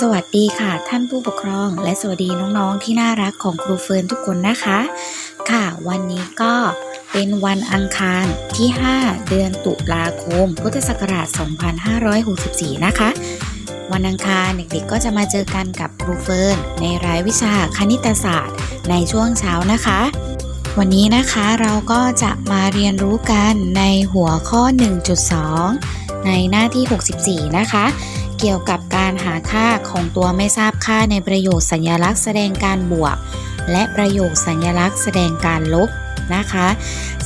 สวัสดีค่ะ ท่านผู้ปกครอง และสวัสดีน้องๆที่น่ารักของครูเฟิร์นทุกคนนะคะ ค่ะ วันนี้ก็เป็นวันอังคารที่ 5 เดือนตุลาคม พุทธศักราช 2564 นะคะ วันอังคารเด็กๆก็จะมาเจอกันกับครูเฟิร์นในรายวิชาคณิตศาสตร์ในช่วงเช้านะคะ วันนี้นะคะเราก็จะมาเรียนรู้กันในหัวข้อ 1.2 ในหน้าที่ 64 นะคะ เกี่ยวกับการหาค่าของตัวไม่ทราบค่าในประโยคสัญลักษณ์แสดงการบวก และประโยคสัญลักษณ์แสดงการลบนะคะ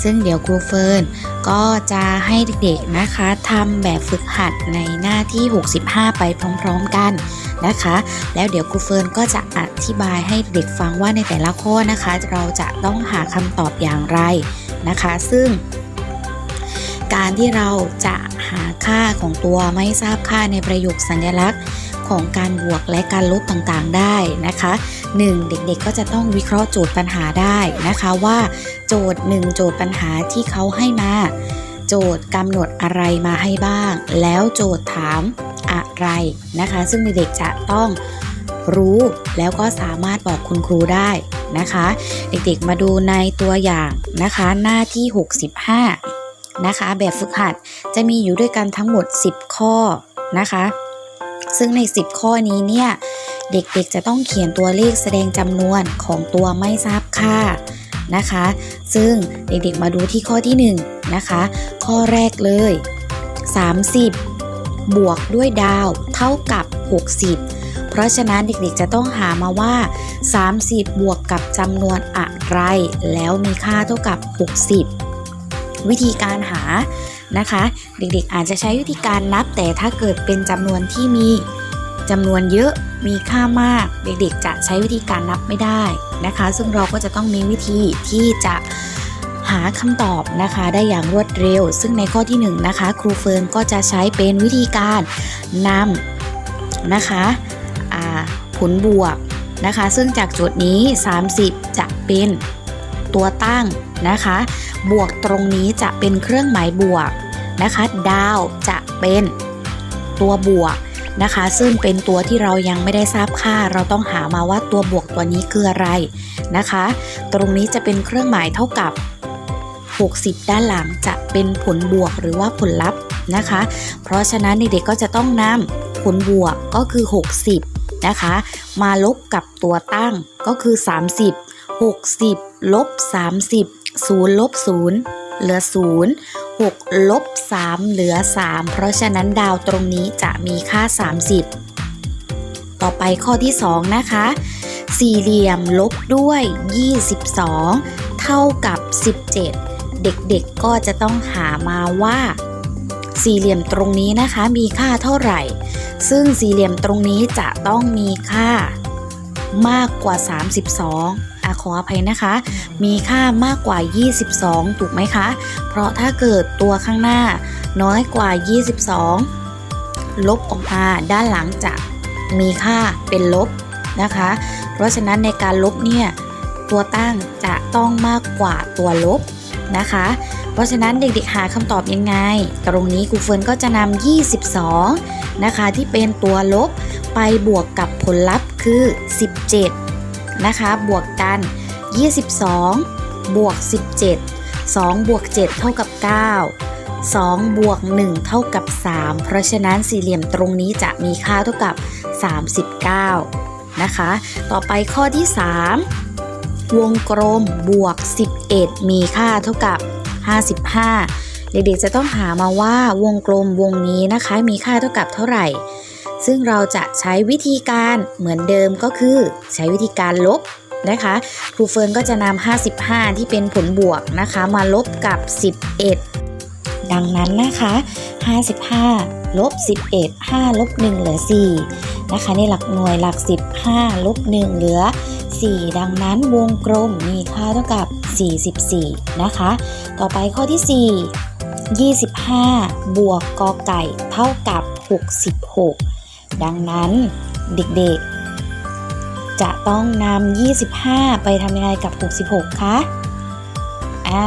ซึ่งเดี๋ยวครูเฟิร์นก็จะให้เด็กๆนะคะทำแบบฝึกหัดในหน้าที่ 65 ไปพร้อมๆกันนะคะ แล้วเดี๋ยวครูเฟิร์นก็จะอธิบายให้เด็กฟังว่าในแต่ละข้อนะคะ เราจะต้องหาคำตอบอย่างไรนะคะ ซึ่ง การที่เราจะหาค่าของตัวไม่ทราบค่าในประโยคสัญลักษณ์ของการบวกและการลบต่างๆได้นะคะ 1. เด็กๆก็จะต้องวิเคราะห์โจทย์ปัญหาได้นะคะว่า โจทย์ 1 โจทย์ปัญหาที่เขาให้มา โจทย์กำหนดอะไรมาให้บ้าง แล้วโจทย์ถามอะไรนะคะ ซึ่งเด็กๆจะต้องรู้แล้วก็สามารถบอกคุณครูได้นะคะ เด็กๆมาดูในตัวอย่างนะคะ หน้าที่ 65 นะคะ แบบฝึกหัดจะมีอยู่ด้วยกันทั้งหมด 10 ข้อนะคะ ซึ่งใน 10 ข้อนี้เนี่ย เด็กๆจะต้องเขียนตัวเลขแสดงจำนวนของตัวไม่ทราบค่านะคะ ซึ่งเด็กๆมาดูที่ข้อที่ 1 นะคะ ข้อแรกเลย 30 บวกด้วยดาวเท่ากับ 60 เพราะฉะนั้นเด็กๆจะต้องหามาว่า 30 บวกกับจำนวนอะไร แล้วมีค่าเท่ากับ 60 วิธีการหานะคะ เด็กๆอาจจะใช้วิธีการนับ แต่ถ้าเกิดเป็นจำนวนที่มีจำนวนเยอะมีค่ามาก เด็กๆ จะใช้วิธีการนับไม่ได้นะคะ ซึ่งเราก็จะต้องมีวิธีที่จะหาคำตอบนะคะได้อย่างรวดเร็ว ซึ่งในข้อที่1นงนะคะครูเฟิร์นก็จะใช้เป็นวิธีการนำนะคะอ่าผลบวกนะคะ ซึ่งจากโจทย์นี้ 30 จะเป็น ตัวตั้งนะคะ บวกตรงนี้จะเป็นเครื่องหมายบวกนะคะ ดาวจะเป็นตัวบวกนะคะ ซึ่งเป็นตัวที่เรายังไม่ได้ทราบค่า เราต้องหามาว่าตัวบวกตัวนี้คืออะไรนะคะ ตรงนี้จะเป็นเครื่องหมายเท่ากับ 60 ด้านหลังจะเป็นผลบวกหรือว่าผลลัพธ์นะคะ เพราะฉะนั้นเด็กๆก็จะต้องนำผลบวกก็คือ 60นะคะ มาลบกับตัวตั้งก็คือ 30 60 ลบ30 0ลบ0เหลือ 0 6 ลบ 3 เหลือ 3 เพราะฉะนั้นดาวตรงนี้จะมีค่า 30 ต่อไปข้อที่ 2 นะคะ สี่เหลี่ยมลบด้วย 22 เท่ากับ 17 เด็กๆก็จะต้องหามาว่า สี่เหลี่ยมตรงนี้นะคะมีค่าเท่าไหร่ ซึ่งสี่เหลี่ยมตรงนี้จะต้องมีค่ามากกว่า 32 อะขออภัยนะคะ มีค่ามากกว่า 22 ถูกไหมคะ เพราะถ้าเกิดตัวข้างหน้าน้อยกว่า 22 ลบออกมาด้านหลังจะมีค่าเป็นลบนะคะ เพราะฉะนั้นในการลบเนี่ยตัวตั้งจะต้องมากกว่าตัวลบนะคะ เพราะฉะนั้นเด็กๆหาคำตอบยังไง ตรงนี้ครูเฟิร์นก็จะนำ22 นะคะที่เป็นตัวลบไปบวกกับผลลัพธ์คือ 17 นะคะบวกกัน 22 บวก 17 2 บวก 7 เท่ากับ 9 2 บวก 1 เท่ากับ 3 เพราะฉะนั้นสี่เหลี่ยมตรงนี้จะมีค่าเท่ากับ 39 นะคะ ต่อไปข้อที่ 3 วงกลมบวก 11 มีค่าเท่ากับ 55 เด็กๆจะต้องหามาว่าวงกลมวงนี้นะคะ มีค่าเท่ากับเท่าไหร่ ซึ่งเราจะใช้วิธีการเหมือนเดิมก็คือใช้วิธีการลบนะคะครูเฟิร์นก็จะนำ55 ที่เป็นผลบวกนะคะ มาลบกับ 11 ดังนั้นนะคะ 55 ลบ 11 5 ลบ 1 เหลือ 4 นะคะ ในหลักหน่วยหลัก 15 ลบ 1 เหลือ 4 ดังนั้นวงกลมมีค่าเท่ากับ 44 นะคะ ต่อไปข้อที่ 4 25 บวกกอไก่เท่ากับ 66 ดังนั้นเด็กๆ จะต้องนำ25 ไปทำยังไงกับ 66 คะอ่า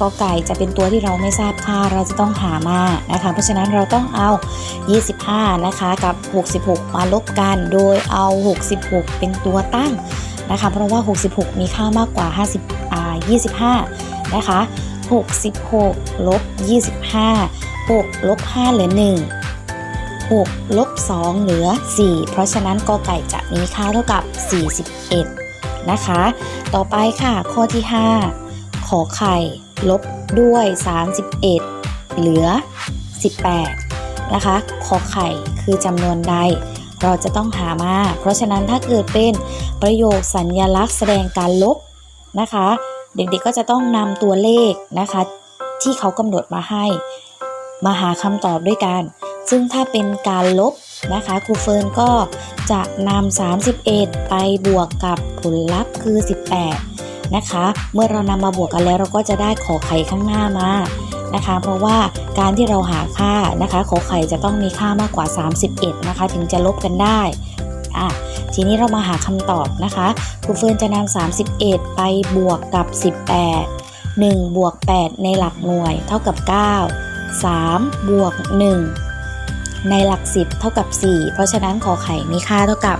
กอไก่จะเป็นตัวที่เราไม่ทราบค่าเราจะต้องหามานะคะ เพราะฉะนั้นเราต้องเอา 25 นะคะกับ 66 มาลบกัน โดยเอา 66 เป็นตัวตั้งนะคะ เพราะว่า 66 มีค่ามากกว่า 50อ่า25 นะคะ 66 ลบ 25 6 ลบ 5 เหลือ 1 6 ลบ 2 เหลือ 4 เพราะฉะนั้นกอไก่จะมีค่าเท่ากับ 41 นะคะ ต่อไปค่ะ ข้อที่ 5 ขอไข่ ลบด้วย 31 เหลือ 18 นะคะ ขอไข่คือจำนวนใด เราจะต้องหามา เพราะฉะนั้นถ้าเกิดเป็นประโยคสัญญลักษณ์แสดงการลบนะคะ เด็กๆก็จะต้องนำตัวเลขนะคะ ที่เขากำหนดมาให้ มาหาคำตอบด้วยกัน ซึ่งถ้าเป็นการลบนะคะครูเฟิร์นก็จะนำ31 ไปบวกกับผลลัพธ์คือ 18 นะคะ เมื่อเรานำมาบวกกันแล้วเราก็จะได้ขอไข่ข้างหน้ามานะคะ เพราะว่าการที่เราหาค่านะคะ ขอไข่จะต้องมีค่ามากกว่า 31 นะคะ ถึงจะลบกันได้อะทีนี้เรามาหาคำตอบนะคะครูเฟิร์นจะนำ31 ไปบวกกับ 18 1บวก8ในหลักหน่วยเท่ากับ 9 3บวก1 ในหลัก 10 เท่ากับ 4 เพราะฉะนั้นขอไข่มีค่าเท่ากับ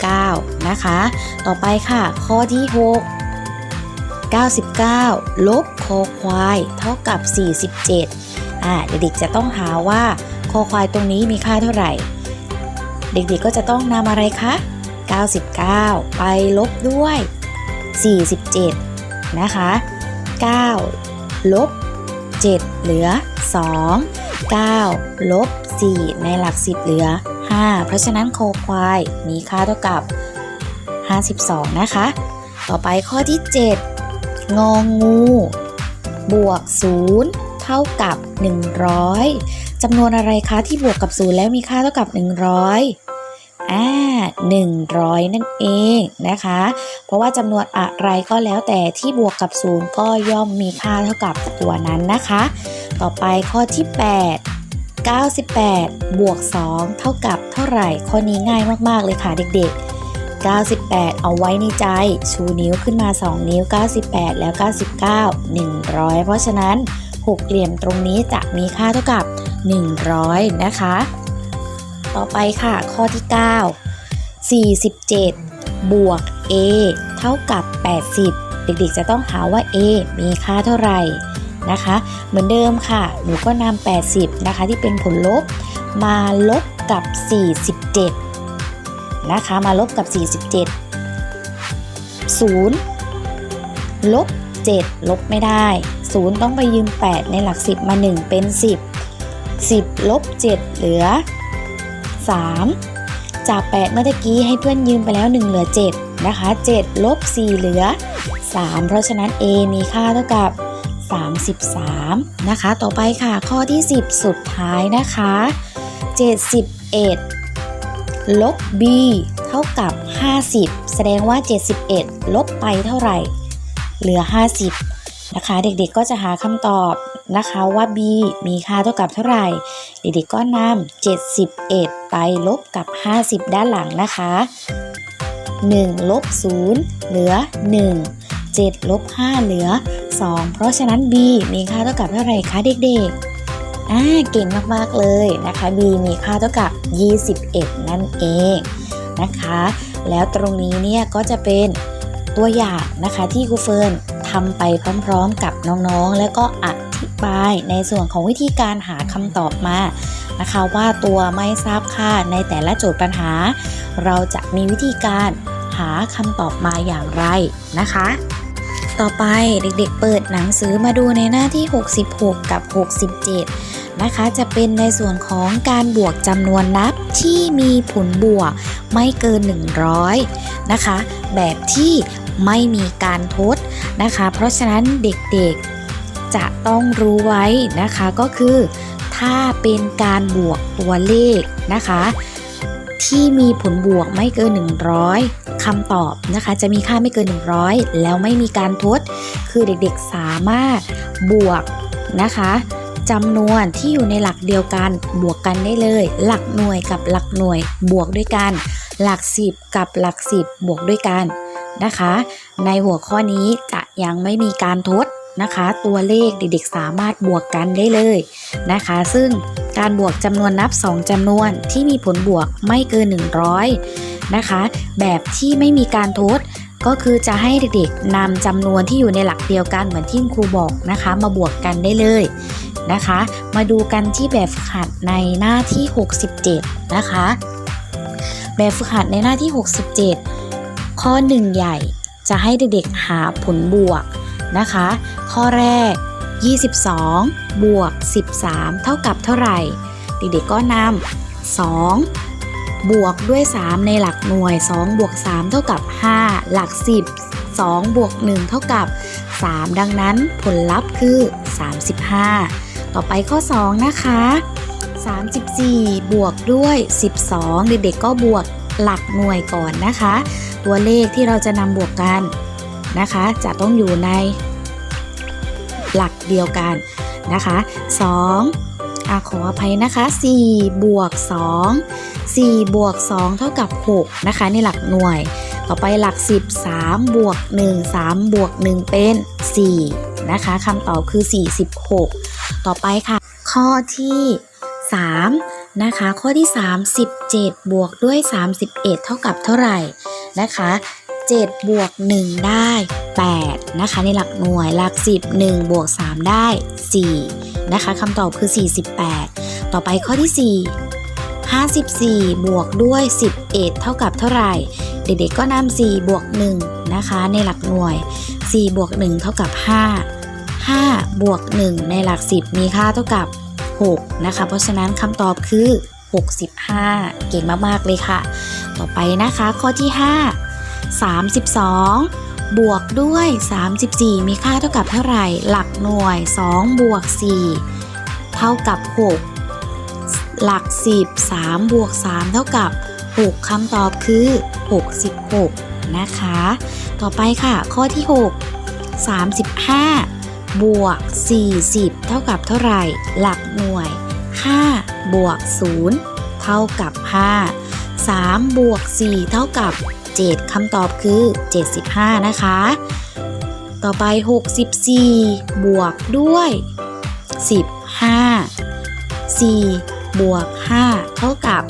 49 นะคะ ต่อไปค่ะ ข้อที่ 6 99 ลบคอควายเท่ากับ 47อ่าเด็กๆจะต้องหาว่าคอควายตรงนี้มีค่าเท่าไหร่ เด็กๆก็จะต้องนำอะไรคะ 99 ไปลบด้วย 47 นะคะ 9 ลบ 7 เหลือ 2 9 ลบ 4 ในหลัก10เหลือ 5 เพราะฉะนั้นโคควายมีค่าเท่ากับ 52 นะคะ ต่อไปข้อที่ 7 งองู บวก 0 เท่ากับ 100จำนวนอะไรคะที่บวกกับ 0 แล้วมีค่าเท่ากับ 100อ่า100 นั่นเองนะคะ เพราะว่าจำนวนอะไรก็แล้วแต่ที่บวกกับ 0 ก็ย่อมมีค่าเท่ากับตัวนั้นนะคะ ต่อไปข้อที่ 8 98 บวก 2 เท่ากับเท่าไหร่ ข้อนี้ง่ายมาก ๆ เลยค่ะเด็ก ๆ 98 เอาไว้ในใจ ชูนิ้วขึ้นมา 2 นิ้ว 98 แล้ว 99 100 เพราะฉะนั้นหกเหลี่ยมตรงนี้จะมีค่าเท่ากับ 100 นะคะ ต่อไปค่ะ ข้อที่ 9 47 บวก a เท่ากับ 80 เด็ก ๆ จะต้องหาว่า a มีค่าเท่าไหร่ นะคะ เหมือนเดิมค่ะ หนูก็นำ80 นะคะ ที่เป็นผลลบมาลบกับ 47 นะคะ มาลบกับ 47 0 ลบ 7 ลบไม่ได้ 0 ต้องไปยืม 8 ในหลัก 10 มา 1 เป็น 10 10 ลบ 7 เหลือ 3 จาก 8 เมื่อกี้ให้เพื่อนยืมไปแล้ว 1 เหลือ 7 นะคะ 7 ลบ 4 เหลือ 3 เพราะฉะนั้น a มีค่าเท่ากับ 33 นะคะ ต่อไปค่ะ ข้อที่ 10 สุดท้ายนะคะ 71 ลบ b เท่ากับ 50 แสดงว่า 71 ลบไปเท่าไหร่ เหลือ 50 นะคะ เด็กๆก็จะหาคำตอบนะคะว่า b มีค่าเท่ากับเท่าไหร่ เด็กๆก็นำ71 ไปลบกับ 50 ด้านหลังนะคะ 1 ลบ 0 เหลือ 1 7 ลบ 5 เหลือ 2 เพราะฉะนั้น b มีค่าเท่ากับเท่าไหร่คะเด็กๆอ่าเก่งมากๆเลยนะคะ b มีค่าเท่ากับ 21 นั่นเองนะคะ แล้วตรงนี้เนี่ยก็จะเป็นตัวอย่างนะคะที่ครูเฟิร์นทำไปพร้อมๆกับน้องๆ แล้วก็อธิบายในส่วนของวิธีการหาคำตอบมานะคะว่าตัวไม่ทราบค่าในแต่ละโจทย์ปัญหา เราจะมีวิธีการหาคำตอบมาอย่างไรนะคะ ต่อไปเด็กๆเปิดหนังสือมาดูในหน้าที่ 66 กับ 67 นะคะ จะเป็นในส่วนของการบวกจำนวนนับที่มีผลบวกไม่เกิน 100 นะคะ แบบที่ไม่มีการทดนะคะ เพราะฉะนั้นเด็กๆจะต้องรู้ไว้นะคะก็คือ ถ้าเป็นการบวกตัวเลขนะคะ ที่มีผลบวกไม่เกิน 100คำตอบนะคะ จะมีค่าไม่เกิน 100 แล้วไม่มีการทด คือเด็กๆสามารถบวกนะคะจำนวนที่อยู่ในหลักเดียวกันบวกกันได้เลย หลักหน่วยกับหลักหน่วยบวกด้วยกัน หลัก 10 กับหลัก 10 บวกด้วยกันนะคะ ในหัวข้อนี้จะยังไม่มีการทด นะคะ ตัวเลขเด็กๆสามารถบวกกันได้เลยนะคะ ซึ่งการบวกจำนวนนับ 2จำนวนที่มีผลบวกไม่เกิน 100 นะคะ แบบที่ไม่มีการทดก็คือจะให้เด็กๆนำจำนวนที่อยู่ในหลักเดียวกันเหมือนที่ครูบอกนะคะ มาบวกกันได้เลยนะคะ มาดูกันที่แบบฝึกหัดในหน้าที่ 67 นะคะ แบบฝึกหัดในหน้าที่ 67 ข้อ 1 ใหญ่จะให้เด็กๆหาผลบวก นะคะ ข้อแรก 22 บวก 13 เท่ากับเท่าไหร่ เด็กๆก็นำ2 บวกด้วย 3 ในหลักหน่วย 2 บวก 3 เท่ากับ 5 หลัก 10 2 บวก 1 เท่ากับ 3 ดังนั้นผลลัพธ์คือ 35 ต่อไปข้อ 2 นะคะ 34 บวกด้วย 12 เด็กๆก็บวกหลักหน่วยก่อนนะคะ ตัวเลขที่เราจะนำบวกกัน นะคะ จะต้องอยู่ในหลักเดียวกันนะคะ2อะขออภัยนะคะ4บวก2 4บวก2เท่ากับ6นะคะในหลักหน่วย ต่อไปหลัก 10 3บวก1 3บวก1เป็น4นะคะคำตอบคือ 46 ต่อไปค่ะ ข้อที่3นะคะข้อที่37บวกด้วย 31 เท่ากับเท่าไหร่นะคะ 7 บวก 1 ได้ 8 นะคะ ในหลักหน่วยหลัก 10 1 บวก 3 ได้ 4 นะคะคำตอบคือ 48 ต่อไปข้อที่ 4 54 บวกด้วย 11 เท่ากับเท่าไหร่ เด็กๆก็นำ4บวก 1 นะคะ ในหลักหน่วย 4 บวก 1 เท่ากับ 5 5 บวก 1 ในหลัก 10 มีค่าเท่ากับ 6 นะคะ เพราะฉะนั้นคำตอบคือ65 เก่งมาก ๆ เลยค่ะ ต่อไปนะคะ ข้อที่ 5 32 บวกด้วย 34 มีค่าเท่ากับเท่าไหร่ หลักหน่วย 2 บวก 4 เท่ากับ 6 หลัก 10 3 บวก 3 เท่ากับ 6คำตอบคือ 66 นะคะ ต่อไปค่ะ ข้อที่ 6 35 บวก 40 เท่ากับเท่าไหร่ หลักหน่วย 5 บวก 0 เท่ากับ 5 3 บวก 4 เท่ากับ 7คำตอบคือ 75 นะคะ ต่อไป 64 บวกด้วย 15 4 บวก 5 เท่ากับ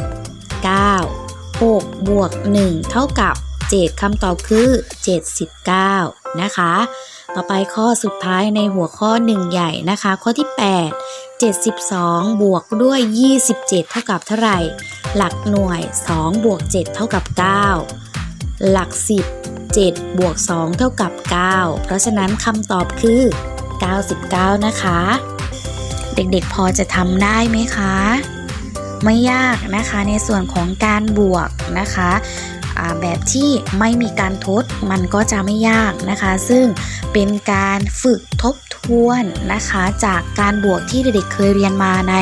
9 6 บวก 1 เท่ากับ 7คำตอบคือ 79 นะคะ ต่อไปข้อสุดท้ายในหัวข้อ 1 ใหญ่นะคะ ข้อที่ 8 72 บวกด้วย 27 เท่ากับเท่าไหร่ หลักหน่วย 2 บวก 7 เท่ากับ 9 หลัก 10 7บวก2เท่ากับ 9 เพราะฉะนั้นคำตอบคือ 99 นะคะ เด็กๆพอจะทำได้ไหมคะ ไม่ยากนะคะในส่วนของการบวกนะคะแบบที่ไม่มีการทดมันก็จะไม่ยากนะคะ ซึ่งเป็นการฝึกทบทวนนะคะ จากการบวกที่เด็กๆเคยเรียนมาใน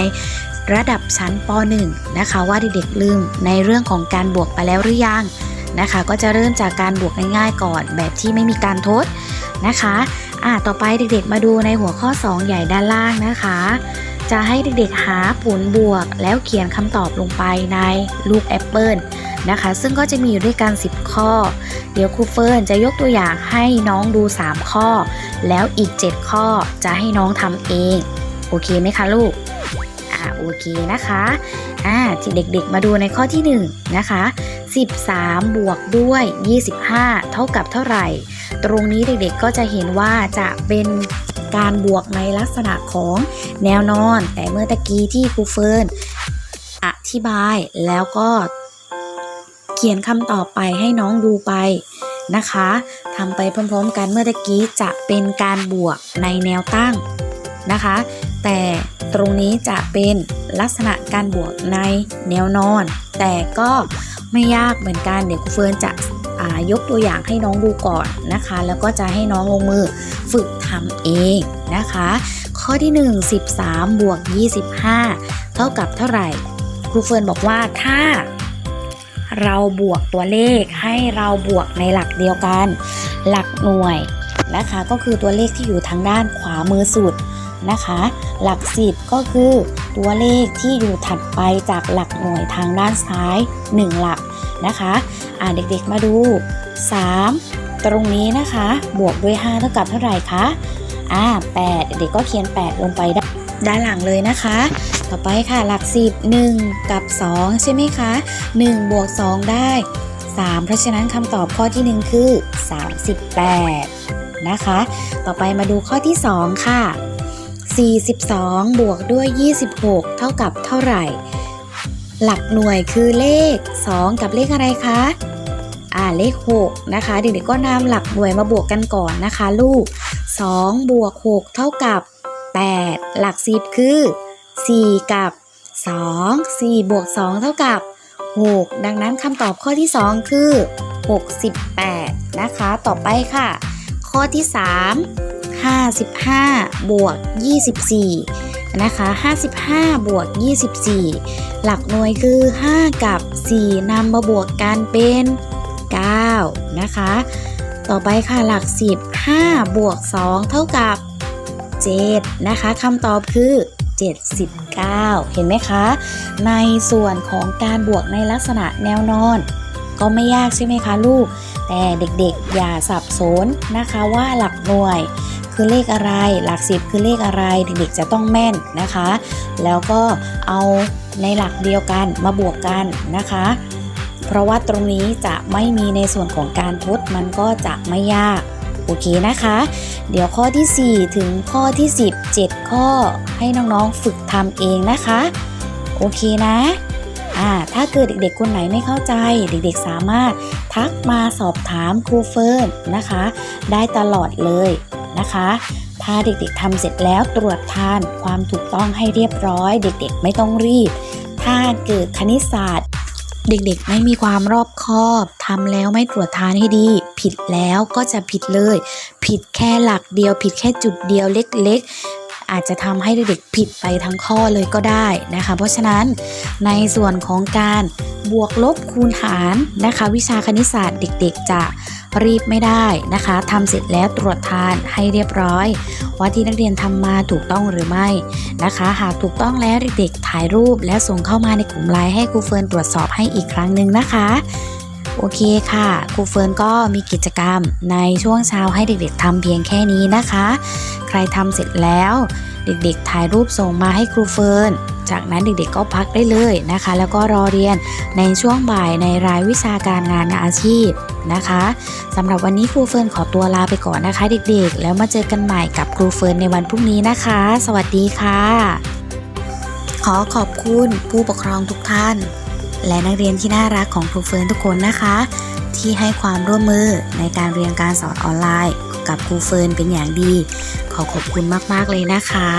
ระดับชั้นป .1 นะคะ ว่าเด็กๆลืมในเรื่องของการบวกไปแล้วหรือยัง นะคะ ก็จะเริ่มจากการบวกง่ายๆก่อน แบบที่ไม่มีการทดนะคะอ่าต่อไปเด็กๆมาดูในหัวข้อ 2 ใหญ่ด้านล่างนะคะ จะให้เด็กๆหาผลบวกแล้วเขียนคำตอบลงไปในลูกแอปเปิลนะคะ ซึ่งก็จะมีอยู่ด้วยกัน 10 ข้อ เดี๋ยวครูเฟิร์นจะยกตัวอย่างให้น้องดู 3 ข้อ แล้วอีก 7 ข้อจะให้น้องทำเอง โอเคไหมคะลูก อ่าโอเคนะคะอ่าที่เด็กๆมาดูในข้อที่ 1 นะคะ 13 บวกด้วย 25 เท่ากับเท่าไหร่ ตรงนี้เด็กๆก็จะเห็นว่าจะเป็นการบวกในลักษณะของแนวนอน แต่เมื่อตะกี้ที่ครูเฟิร์นอธิบายแล้วก็เขียนคำตอบไปให้น้องดูไปนะคะทำไปพร้อมๆกันเมื่อตะกี้จะเป็นการบวกในแนวตั้งนะคะ แต่ ตรงนี้จะเป็นลักษณะการบวกในแนวนอน แต่ก็ไม่ยากเหมือนกันเดี๋ยวครูเฟิร์นจะยกตัวอย่างให้น้องดูก่อนนะคะ แล้วก็จะให้น้องลงมือฝึกทำเองนะคะ ข้อที่ 1 13 บวก 25 เท่ากับเท่าไหร่ ครูเฟิร์นบอกว่าถ้าเราบวกตัวเลขให้เราบวกในหลักเดียวกัน หลักหน่วยนะคะ ก็คือตัวเลขที่อยู่ทางด้านขวามือสุด นะคะ หลักสิบก็คือ ตัวเลขที่อยู่ถัดไปจากหลักหน่วยทางด้านซ้าย 1 หลักนะคะอ่าเด็กๆมาดู 3 ตรงนี้นะคะ บวกด้วย 5 เท่ากับเท่าไหร่คะอ่า8เด็กก็เขียน 8 ลงไปด้านด้านหลังเลยนะคะ ต่อไปค่ะหลัก 10 1 กับ 2 ใช่ไหมคะ1บวก2 ได้ 3 เพราะฉะนั้นคำตอบข้อที่ 1 คือ 38 นะคะ ต่อไปมาดูข้อที่ 2 ค่ะ 42 บวกด้วย 26 เท่ากับเท่าไหร่ หลักหน่วยคือเลข 2 กับเลขอะไรคะ อ่าเลข 6 นะคะ เด็กๆก็นำหลักหน่วยมาบวกกันก่อนนะคะ ลูก 2 บวก 6 เท่ากับ 8 หลัก 10 คือ 4 กับ 2 4 บวก 2 เท่ากับ 6 ดังนั้นคำตอบข้อที่ 2 คือ 68 นะคะ ต่อไปค่ะ ข้อที่ 3 55 บวก 24 นะคะ 55 บวก 24 หลักหน่วยคือ 5 กับ 4นำมาบวกกันเป็น 9 นะคะ ต่อไปค่ะหลัก 10 5 บวก 2 เท่ากับ 7 นะคะคำตอบคือ79 เห็นไหมคะ ในส่วนของการบวกในลักษณะแนวนอน ก็ไม่ยากใช่ไหมคะลูก แต่เด็กๆอย่าสับสนนะคะว่าหลักหน่วย คือเลขอะไร หลักสิบคือเลขอะไรเด็กๆจะต้องแม่นนะคะ แล้วก็เอาในหลักเดียวกันมาบวกกันนะคะ เพราะว่าตรงนี้จะไม่มีในส่วนของการทดมันก็จะไม่ยากโอเคนะคะ เดี๋ยวข้อที่ 4 ถึงข้อที่ 10 7 ข้อให้น้องๆฝึกทำเองนะคะ โอเคนะอ่าถ้าเกิดเด็กๆคนไหนไม่เข้าใจ เด็กๆสามารถทักมาสอบถามครูเฟิร์นนะคะ ได้ตลอดเลย นะคะ ถ้าเด็กๆทำเสร็จแล้วตรวจทานความถูกต้องให้เรียบร้อย เด็กๆ ไม่ต้องรีบ ถ้าเกิดคณิตศาสตร์ เด็กๆ ไม่มีความรอบคอบทำแล้วไม่ตรวจทานให้ดี ผิดแล้วก็จะผิดเลย ผิดแค่หลักเดียว ผิดแค่จุดเดียวเล็กๆอาจจะทำให้เด็กๆผิดไปทั้งข้อเลยก็ได้นะคะ เพราะฉะนั้นในส่วนของการบวกลบคูณหารนะคะ วิชาคณิตศาสตร์เด็ก ๆ จะ รีบไม่ได้นะคะทำเสร็จแล้วตรวจทานให้เรียบร้อย ว่าที่นักเรียนทำมาถูกต้องหรือไม่นะคะ หากถูกต้องแล้วเด็กๆถ่ายรูปและส่งเข้ามาในกลุ่มไลน์ให้ครูเฟิร์นตรวจสอบให้อีกครั้งหนึ่งนะคะโอเคค่ะครูเฟิร์นก็มีกิจกรรมในช่วงเช้าให้เด็กๆทำเพียงแค่นี้นะคะ ใครทำเสร็จแล้ว เด็กๆถ่ายรูปส่งมาให้ครูเฟิร์น จากนั้นเด็กๆก็พักได้เลยนะคะ แล้วก็รอเรียนในช่วงบ่ายในรายวิชาการงานอาชีพนะคะสำหรับวันนี้ครูเฟิร์นขอตัวลาไปก่อนนะคะ เด็กๆ แล้วมาเจอกันใหม่กับครูเฟิร์นในวันพรุ่งนี้นะคะ สวัสดีค่ะ ขอขอบคุณผู้ปกครองทุกท่าน และนักเรียนที่น่ารักของครูเฟิร์นทุกคนนะคะ ที่ให้ความร่วมมือในการเรียนการสอนออนไลน์ กับครูเฟิร์นเป็นอย่างดี ขอขอบคุณมากๆเลยนะคะ